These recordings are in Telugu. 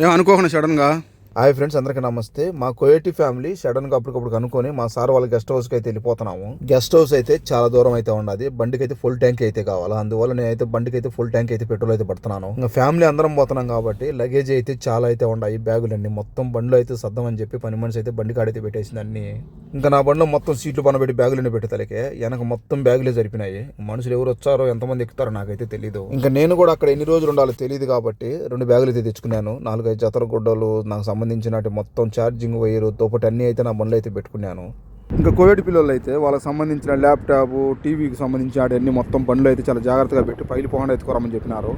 ఏం అనుకోకుండా సడన్గా హాయ్ ఫ్రెండ్స్ అందరికీ నమస్తే. మా కోయటి ఫ్యామిలీ సడన్గా అప్పటికప్పుడు కనుక్కొని మా సార్ వాళ్ళ గెస్ట్ హౌస్కి అయితే వెళ్ళిపోతున్నాము. గెస్ట్ హౌస్ అయితే చాలా దూరం అయితే ఉండదు. బండికి అయితే ఫుల్ ట్యాంక్ అయితే కావాలి. అందువల్ల నేనైతే బండికి అయితే ఫుల్ ట్యాంక్ అయితే పెట్రోల్ అయితే పడుతున్నాను. ఇంకా ఫ్యామిలీ అందరం పోతున్నాం కాబట్టి లగేజ్ అయితే చాలా అయితే ఉన్నాయి. బ్యాగులన్నీ మొత్తం బండ్లు అయితే సర్దమని చెప్పి పని మనిషి అయితే బండి కాడైతే పెట్టేసింది అన్ని. ఇంకా నా బండిలో మొత్తం సీట్లు పనబెట్టి బ్యాగులన్నీ పెట్టి తలకే. వెనక మొత్తం బ్యాగులే జరిపినాయి. మనుషులు ఎవరు వచ్చారో ఎంతమంది ఎక్కుతారో నాకైతే తెలియదు ఇంకా నేను కూడా అక్కడ ఎన్ని రోజులు ఉండాలో తెలియదు కాబట్టి రెండు బ్యాగులు అయితే తెచ్చుకున్నాను. నాలుగైదు జతల గుడ్డలు నాకు సంబంధించిన మొత్తం ఛార్జింగ్ వైరు తోపటి అన్నీ అయితే నా బండ్లు అయితే పెట్టుకున్నాను. ఇంకా కోవిడ్ పిల్లలు అయితే వాళ్ళకి సంబంధించిన ల్యాప్టాప్ టీవీకి సంబంధించి అన్ని మొత్తం బండ్లు అయితే చాలా జాగ్రత్తగా పెట్టి పైలు పోకుండా ఎత్తుకోరమని చెప్పినారు.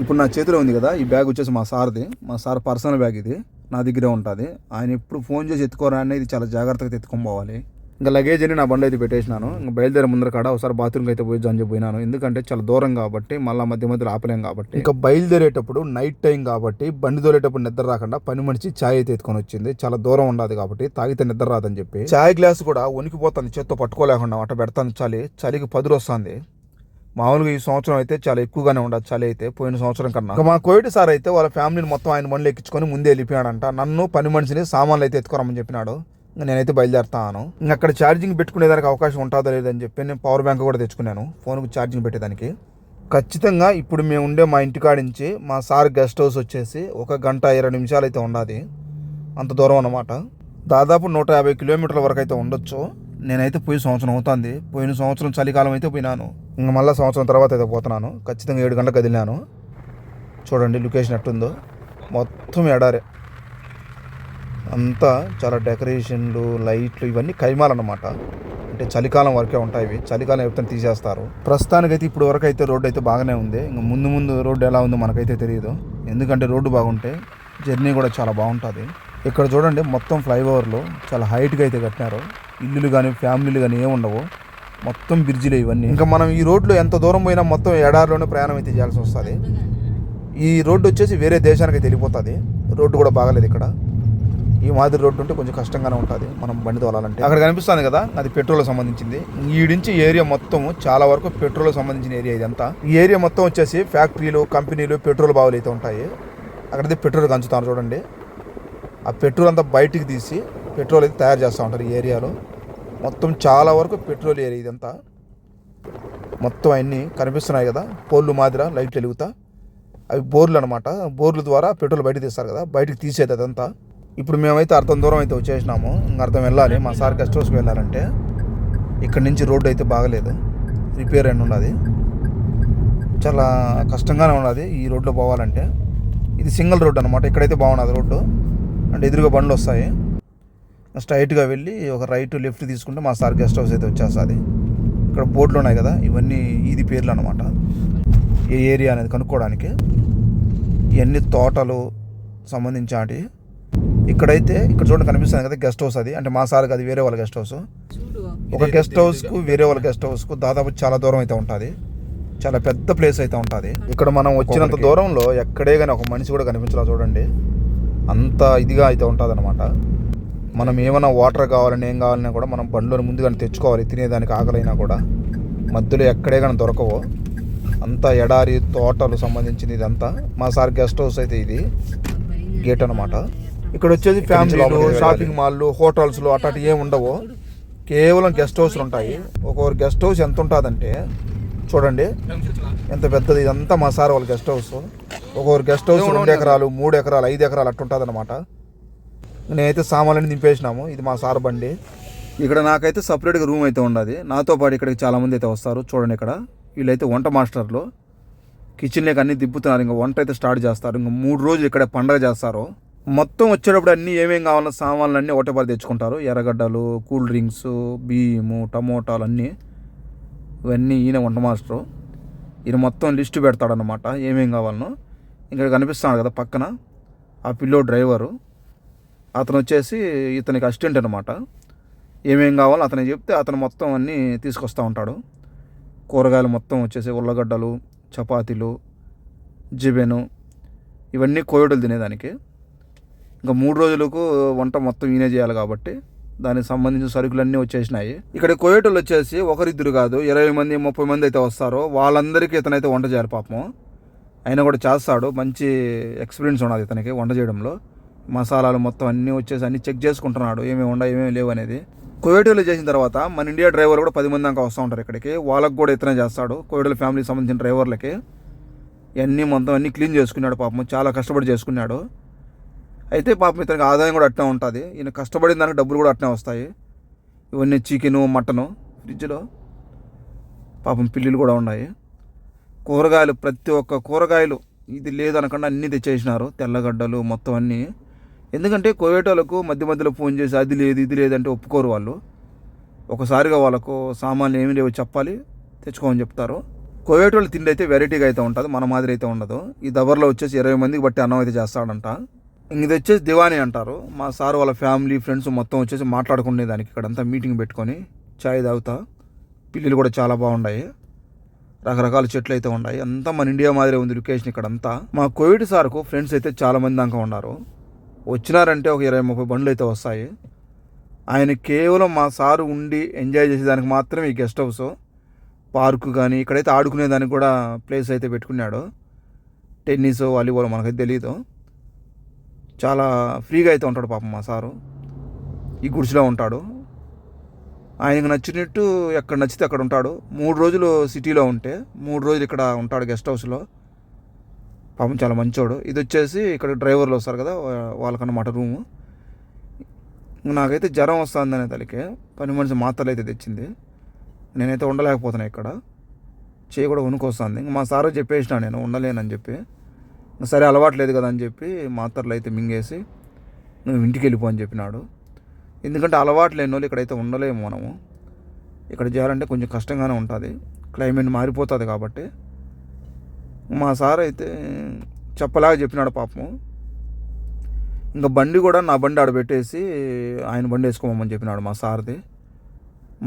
ఇప్పుడు నా చేతిలో ఉంది కదా ఈ బ్యాగ్ వచ్చేసి మా సార్ది. మా సార్ పర్సనల్ బ్యాగ్ ఇది. నా దగ్గరే ఉంటుంది. ఆయన ఎప్పుడు ఫోన్ చేసి ఎత్తుకోరా అనేది చాలా జాగ్రత్తగా ఎత్తుకొని పోవాలి. ఇంకా లగేజ్ అని నా బండి అయితే పెట్టేసినాను. ఇంకా బయలుదేరే ముందర కాడ ఒకసారి బాత్రూమ్కి అయితే పోయి జాయిన్ పోయినాను ఎందుకంటే చాలా దూరం కాబట్టి మళ్ళీ మధ్య మధ్యలో ఆపలేం కాబట్టి. ఇంకా బయలుదేరేటప్పుడు నైట్ టైం కాబట్టి బండి తోలేటప్పుడు నిద్ర రాకుండా పని మనిషి ఛాయ్ అయితే ఎత్తుకొని వచ్చింది. చాలా దూరం ఉండదు కాబట్టి తాగితే నిద్ర రాదని చెప్పి. ఛాయ్ గ్లాస్ కూడా వణికిపోతుంది చేత్తో పట్టుకోలేకుండా అట్ట పెడతాను చలి. చలికి పదురు వస్తుంది. మామూలుగా ఈ సంవత్సరం అయితే చాలా ఎక్కువగానే ఉండదు చలి అయితే పోయిన సంవత్సరం కన్నా. మా కోవిడ్ సార్ అయితే వాళ్ళ ఫ్యామిలీని మొత్తం ఆయన బండ్లు ఎక్కించుకొని ముందే వెళ్ళిపోయాడంట నన్ను పని మనిషిని సామాన్లు అయితే ఎత్తుకోరమని చెప్పినాడు. నేనైతే బయలుదేరుతాను. ఇంకా అక్కడ ఛార్జింగ్ పెట్టుకునేదానికి అవకాశం ఉంటుందో లేదని చెప్పి నేను పవర్ బ్యాంక్ కూడా తెచ్చుకున్నాను. ఫోన్కి ఛార్జింగ్ పెట్టేదానికి. ఖచ్చితంగా ఇప్పుడు మేము ఉండే మా ఇంటికాడ నుంచి మా సార్ గెస్ట్ హౌస్ వచ్చేసి ఒక గంట ఇరవై నిమిషాలు అయితే ఉండాది. అంత దూరం అన్నమాట. దాదాపు నూట యాభై కిలోమీటర్ల వరకు అయితే ఉండొచ్చు. నేనైతే పోయి సంవత్సరం అవుతుంది. పోయిన సంవత్సరం చలికాలం అయితే పోయినాను. ఇంకా మళ్ళీ సంవత్సరం తర్వాత అయితే పోతున్నాను. ఖచ్చితంగా ఏడు గంటలకు కదిలినాను. చూడండి లొకేషన్ ఎట్టుందో. మొత్తం ఎడారే. అంతా చాలా డెకరేషన్లు లైట్లు ఇవన్నీ కైమాలన్నమాట. అంటే చలికాలం వరకే ఉంటాయి ఇవి. చలికాలం ఎప్పుడైనా తీసేస్తారు. ప్రస్తుతానికైతే ఇప్పుడు వరకు అయితే రోడ్డు అయితే బాగానే ఉంది. ఇంకా ముందు ముందు రోడ్డు ఎలా ఉందో మనకైతే తెలియదు ఎందుకంటే రోడ్డు బాగుంటే జర్నీ కూడా చాలా బాగుంటుంది. ఇక్కడ చూడండి మొత్తం ఫ్లైఓవర్లు చాలా హైట్గా అయితే కట్టినారు. ఇల్లులు కానీ ఫ్యామిలీలు కానీ ఏమి ఉండవు. మొత్తం బ్రిడ్జిలు ఇవన్నీ. ఇంకా మనం ఈ రోడ్లో ఎంత దూరం పోయినా మొత్తం ఎడారిలోనే ప్రయాణం అయితే చేయాల్సి వస్తుంది. ఈ రోడ్డు వచ్చేసి వేరే దేశానికి అయితే వెళ్ళిపోతుంది. రోడ్డు కూడా బాగలేదు ఇక్కడ. ఈ మాదిరి రోడ్డు ఉంటే కొంచెం కష్టంగానే ఉంటుంది. మనం బండి తోలాలంటే. అక్కడ కనిపిస్తుంది కదా అది పెట్రోల్ సంబంధించింది. ఈ నుంచి ఏరియా మొత్తం చాలా వరకు పెట్రోల్ సంబంధించిన ఏరియా ఇదంతా. ఈ ఏరియా మొత్తం వచ్చేసి ఫ్యాక్టరీలు కంపెనీలు పెట్రోల్ బావులు అయితే ఉంటాయి. అక్కడైతే పెట్రోల్ కంచుతాను చూడండి. ఆ పెట్రోల్ అంతా బయటికి తీసి పెట్రోల్ అయితే తయారు చేస్తూ ఉంటారు ఈ ఏరియాలో. మొత్తం చాలా వరకు పెట్రోల్ ఏరియా ఇదంతా. మొత్తం అన్నీ కనిపిస్తున్నాయి కదా పోల్లు మాదిర లైట్లు వెలుగుతా. అవి బోర్లు అనమాట బోర్ల ద్వారా పెట్రోల్ బయటకు తీస్తారు కదా బయటకు తీసేది అదంతా. ఇప్పుడు మేమైతే అర్థం దూరం అయితే వచ్చేసినాము. ఇంకా అర్థం వెళ్ళాలి. మా సార్ గెస్ట్ హౌస్కి వెళ్ళాలంటే ఇక్కడ నుంచి రోడ్డు అయితే బాగలేదు. రిపేర్ అయిన ఉన్నది. చాలా కష్టంగానే ఉన్నది ఈ రోడ్లో పోవాలంటే. ఇది సింగిల్ రోడ్ అనమాట ఇక్కడైతే బాగున్నది రోడ్డు. అంటే ఎదురుగా బండ్లు వస్తాయి. స్ట్రైట్గా వెళ్ళి ఒక రైట్ లెఫ్ట్ తీసుకుంటే మా సార్ గెస్ట్ హౌస్ అయితే వచ్చేస్తుంది. ఇక్కడ బోర్డులు ఉన్నాయి కదా ఇవన్నీ ఇది పేర్లు అనమాట ఏ ఏరియా అనేది కనుక్కోవడానికి. ఇవన్నీ తోటలు సంబంధించి ఇక్కడైతే ఇక్కడ చూడండి కనిపిస్తుంది కదా గెస్ట్ హౌస్ అది. అంటే మా సార్కి అది వేరే వాళ్ళ గెస్ట్ హౌస్ ఒక గెస్ట్ హౌస్కు వేరే వాళ్ళ గెస్ట్ హౌస్కు దాదాపు చాలా దూరం అయితే ఉంటుంది. చాలా పెద్ద ప్లేస్ అయితే ఉంటుంది. ఇక్కడ మనం వచ్చినంత దూరంలో ఎక్కడే కానీ ఒక మనిషి కూడా కనిపించలా చూడండి. అంత ఇదిగా అయితే ఉంటుంది అనమాట మనం ఏమైనా వాటర్ కావాలని ఏం కావాలన్నా కూడా మనం బండ్లో ముందుగానే తెచ్చుకోవాలి. తినేదానికి ఆకలైనా కూడా. మధ్యలో ఎక్కడే కానీ దొరకవు. అంతా ఎడారి తోటలు సంబంధించింది ఇదంతా. మా సార్ గెస్ట్ హౌస్ అయితే ఇది. గేట్ అనమాట ఇక్కడ వచ్చేసి ఫ్యామిలీలు షాపింగ్ మాల్లు హోటల్స్లు అట్లాంటి ఏమి ఉండవు. కేవలం గెస్ట్ హౌస్లు ఉంటాయి. ఒక్కొక్కరు గెస్ట్ హౌస్ ఎంత ఉంటుందంటే చూడండి ఎంత పెద్దది ఇదంతా మా సార్ వాళ్ళ గెస్ట్ హౌస్ ఒక్కొక్కరు గెస్ట్ హౌస్ రెండు ఎకరాలు మూడు ఎకరాలు ఐదు ఎకరాలు అట్టు ఉంటుంది అనమాట నేనైతే సామాన్లని దింపేసినాము. ఇది మా సార్ బండి. ఇక్కడ నాకైతే సపరేట్గా రూమ్ అయితే ఉన్నది నాతో పాటు ఇక్కడికి చాలామంది అయితే వస్తారు. చూడండి ఇక్కడ. వీళ్ళైతే వంట మాస్టర్లు. కిచెన్లోకి అన్ని దిప్పుతున్నారు ఇంకా వంట అయితే స్టార్ట్ చేస్తారు. ఇంకా మూడు రోజులు ఇక్కడ పండగ చేస్తారు. మొత్తం వచ్చేటప్పుడు అన్నీ ఏమేమి కావాలో సామాన్లు అన్నీ ఒకటే తెచ్చుకుంటారు. ఎర్రగడ్డలు కూల్ డ్రింక్స్ బియ్యము టమోటాలు అన్నీ. ఇవన్నీ ఈయన వంట మాస్టరు. ఈయన మొత్తం లిస్టు పెడతాడనమాట ఏమేమి కావాలనో. ఇక్కడ కనిపిస్తున్నాడు కదా పక్కన. ఆ పిల్లో డ్రైవరు. అతను వచ్చేసి ఇతనికి అసిస్టెంట్ అనమాట ఏమేం కావాలో అతను చెప్తే అతను మొత్తం అన్నీ తీసుకొస్తూ ఉంటాడు. కూరగాయలు మొత్తం వచ్చేసి ఉల్లగడ్డలు చపాతీలు జిబెను. ఇవన్నీ కోయడలు తినేదానికి. ఇంకా మూడు రోజులకు వంట మొత్తం ఈయనే చేయాలి కాబట్టి దానికి సంబంధించిన సరుకులన్నీ వచ్చేసినాయి. ఇక్కడ కోయేటోళ్ళు వచ్చేసి ఒకరిద్దరు కాదు ఇరవై మంది ముప్పై మంది అయితే వస్తారో వాళ్ళందరికీ ఇతనైతే వంట చేయాలి పాపం ఆయన కూడా చేస్తాడు మంచి ఎక్స్పీరియన్స్ ఉన్నది ఇతనికి వంట చేయడంలో. మసాలాలు మొత్తం అన్నీ వచ్చేసి అన్నీ చెక్ చేసుకుంటున్నాడు ఏమేమి ఉండ ఏమేమి లేవు అనేది. కోవిడ్లో చేసిన తర్వాత మన ఇండియా డ్రైవర్ కూడా పది మంది దాకా వస్తూ ఉంటారు ఇక్కడికి. వాళ్ళకి కూడా ఇతనే చేస్తాడు కోవిడ్ ఫ్యామిలీకి సంబంధించిన డ్రైవర్లకి ఇవన్నీ మొత్తం అన్నీ క్లీన్ చేసుకున్నాడు పాపం చాలా కష్టపడి చేసుకున్నాడు. అయితే పాపం ఇతనికి ఆదాయం కూడా అట్నే ఉంటుంది. ఈయన కష్టపడిన దానికి డబ్బులు కూడా అట్నే వస్తాయి. ఇవన్నీ చికెను మటను ఫ్రిడ్జ్లో పాపం పిల్లులు కూడా ఉన్నాయి. కూరగాయలు ప్రతి ఒక్క కూరగాయలు ఇది లేదనకుండా అన్నీ తెచ్చేసినారు. తెల్లగడ్డలు మొత్తం అన్నీ. ఎందుకంటే కోవేటోళ్ళకు మధ్య మధ్యలో ఫోన్ చేసి అది లేదు ఇది లేదంటే ఒప్పుకోరు వాళ్ళు. ఒకసారిగా వాళ్ళకు సామాన్లు ఏమి లేవు చెప్పాలి తెచ్చుకోమని చెప్తారు. కోవేట్ తిండి అయితే వెరైటీగా అయితే ఉంటుంది మన మాదిరి అయితే ఉండదు. ఈ దబర్లో వచ్చేసి ఇరవై మందికి బట్టి అన్నం అయితే చేస్తాడంట. ఇది వచ్చేసి దివానీ అంటారు. మా సార్ వాళ్ళ ఫ్యామిలీ ఫ్రెండ్స్ మొత్తం వచ్చేసి మాట్లాడుకునే దానికి ఇక్కడంతా మీటింగ్ పెట్టుకొని చాయ్ తాగుతా. పిల్లులు కూడా చాలా బాగున్నాయి రకరకాల చెట్లు అయితే ఉన్నాయి. అంతా మన ఇండియా మాదిరి ఉంది లొకేషన్ ఇక్కడ అంతా. మా కోవిడ్ సార్కు ఫ్రెండ్స్ అయితే చాలామంది దాకా ఉన్నారు. వచ్చినారంటే ఒక ఇరవై ముప్పై బండ్లు అయితే వస్తాయి. ఆయన కేవలం మా సారు ఉండి ఎంజాయ్ చేసేదానికి మాత్రమే ఈ గెస్ట్ హౌస్. పార్కు కానీ ఇక్కడైతే ఆడుకునేదానికి కూడా ప్లేస్ అయితే పెట్టుకున్నాడు. టెన్నిస్ వాలీబాల్ మనకైతే తెలియదు చాలా ఫ్రీగా అయితే ఉంటాడు పాపం మా సారు. ఈ గుడిసెలో ఉంటాడు. ఆయనకు నచ్చినట్టు ఎక్కడ నచ్చితే అక్కడ ఉంటాడు. మూడు రోజులు సిటీలో ఉంటే మూడు రోజులు ఇక్కడ ఉంటాడు గెస్ట్ హౌస్లో. పాపం చాలా మంచోడు. ఇది వచ్చేసి ఇక్కడ డ్రైవర్లు వస్తారు కదా వాళ్ళకన్నమాట రూము. నాకైతే జ్వరం వస్తుందనే తలకి పని మనిషి మాత్రలు అయితే తెచ్చింది. నేనైతే ఉండలేకపోతున్నా ఇక్కడ. చేయి కూడా వణుకొస్తుంది. ఇంక మా సార్ చెప్పేసిన నేను ఉండలేనని చెప్పి. సరే అలవాటు లేదు కదా అని చెప్పి మాత్రలు అయితే మింగేసి నువ్వు ఇంటికి వెళ్ళిపో అని చెప్పినాడు. ఎందుకంటే అలవాటు లేని వాళ్ళు ఇక్కడైతే ఉండలేము మనము. ఇక్కడ చేయాలంటే కొంచెం కష్టంగానే ఉంటుంది. క్లైమేట్ మారిపోతుంది కాబట్టి. మా సార్ అయితే చెప్పలాగా చెప్పినాడు పాపము. ఇంకా బండి కూడా నా బండి ఆడ పెట్టేసి ఆయన బండి వేసుకోమని చెప్పినాడు మా సార్ది.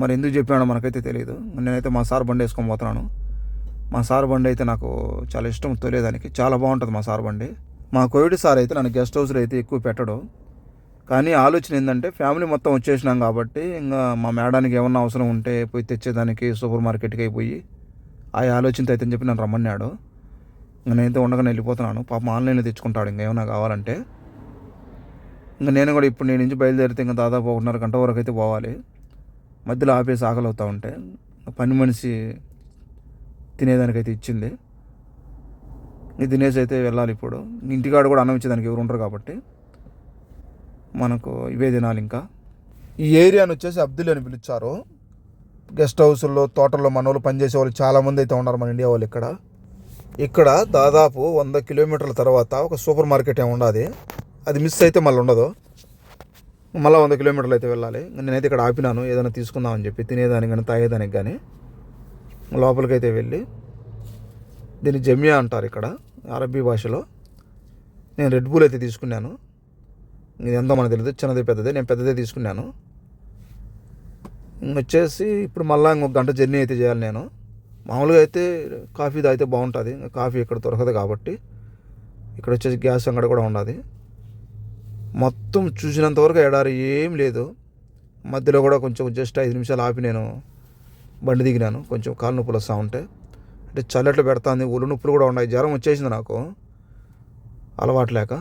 మరి ఎందుకు చెప్పినాడో మనకైతే తెలియదు నేనైతే మా సార్ బండి వేసుకొని పోతున్నాను. మా సార్ బండి అయితే నాకు చాలా ఇష్టం తొలేదానికి. చాలా బాగుంటుంది మా సార్ బండి. మా కోవిడ్ సార్ అయితే నన్ను గెస్ట్ హౌస్లో అయితే ఎక్కువ పెట్టడు. కానీ ఆలోచన ఏంటంటే ఫ్యామిలీ మొత్తం వచ్చేసినాం కాబట్టి ఇంకా మా మేడానికి ఏమన్నా అవసరం ఉంటే పోయి తెచ్చేదానికి సూపర్ మార్కెట్కి అయిపోయి ఆ ఆలోచనతో అయితే అని చెప్పి నన్ను రమ్మన్నాడు. ఇంకా నేనైతే ఉండగానే వెళ్ళిపోతున్నాను. పాపం ఆన్లైన్లో తెచ్చుకుంటాడు ఇంకా ఏమైనా కావాలంటే. ఇంకా నేను కూడా ఇప్పుడు నేను నుంచి బయలుదేరితే ఇంకా దాదాపు ఒకటిన్నర గంట వరకు అయితే పోవాలి. మధ్యలో ఆపేసి ఆకలి అవుతూ ఉంటే పని మనిషి తినేదానికైతే ఇచ్చింది. ఇది తినేసి అయితే వెళ్ళాలి ఇప్పుడు. ఇంటికాడ కూడా అన్నం ఇచ్చేదానికి ఎవరు ఉండరు కాబట్టి. మనకు ఇవే తినాలి ఇంకా. ఈ ఏరియాను వచ్చేసి అబ్దుల్ అని పిలిచారు. గెస్ట్ హౌస్లో తోటల్లో మన వాళ్ళు పనిచేసే వాళ్ళు చాలామంది అయితే ఉన్నారు మన ఇండియా వాళ్ళు ఇక్కడ. ఇక్కడ దాదాపు వంద కిలోమీటర్ల తర్వాత ఒక సూపర్ మార్కెట్ ఏమి ఉండదు. అది మిస్ అయితే మళ్ళీ ఉండదు. మళ్ళీ వంద కిలోమీటర్లు అయితే వెళ్ళాలి. నేనైతే ఇక్కడ ఆపినాను. ఏదైనా తీసుకుందామని చెప్పి తినేదానికి కానీ తాగేదానికి కానీ లోపలికి అయితే వెళ్ళి దీన్ని జమియా అంటారు ఇక్కడ అరబీ భాషలో. నేను రెడ్ బుల్ అయితే తీసుకున్నాను. ఇది ఎంతో మనకు తెలియదు చిన్నది పెద్దది నేను పెద్దదే తీసుకున్నాను. వచ్చేసి ఇప్పుడు మళ్ళీ ఇంకొక గంట జర్నీ అయితే చేయాలి నేను. మామూలుగా అయితే కాఫీ తాగితే బాగుంటుంది ఇంకా కాఫీ ఇక్కడ దొరకదు కాబట్టి. ఇక్కడ వచ్చేసి గ్యాస్ అంగడి కూడా ఉండదు. మొత్తం చూసినంతవరకు ఎడారి ఏం లేదు. మధ్యలో కూడా కొంచెం జస్ట్ ఐదు నిమిషాలు ఆపి నేను బండి దిగినాను. కొంచెం కాలు నొప్పులు వస్తూ ఉంటే. అంటే చల్లట్లు పెడతాంది ఒళ్ళు నొప్పులు కూడా ఉన్నాయి. జ్వరం వచ్చేసింది నాకు. అలవాటు లేక.